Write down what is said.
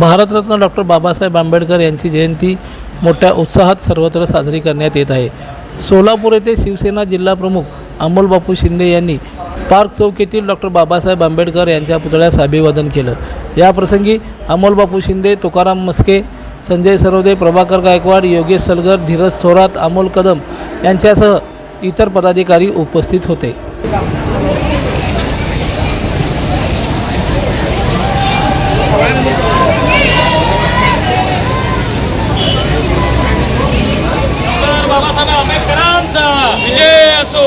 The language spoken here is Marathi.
भारतरत्न डॉक्टर बाबासाहेब आंबेडकर यांची जयंती मोठ्या उत्साहात सर्वत्र साजरी करण्यात येत आहे. सोलापूर येथे शिवसेना जिल्हाप्रमुख अमोल बापू शिंदे यांनी पार्क चौक येथील डॉक्टर बाबासाहेब आंबेडकर यांच्या पुतळ्यास अभिवादन केलं. याप्रसंगी अमोल बापू शिंदे तुकाराम मस्के संजय सरोदे प्रभाकर गायकवाड योगेश सलगर धीरज थोरात अमोल कदम यांच्यासह इतर पदाधिकारी उपस्थित होते. बाबासाहेब आंबेडकरांचा विजय असो.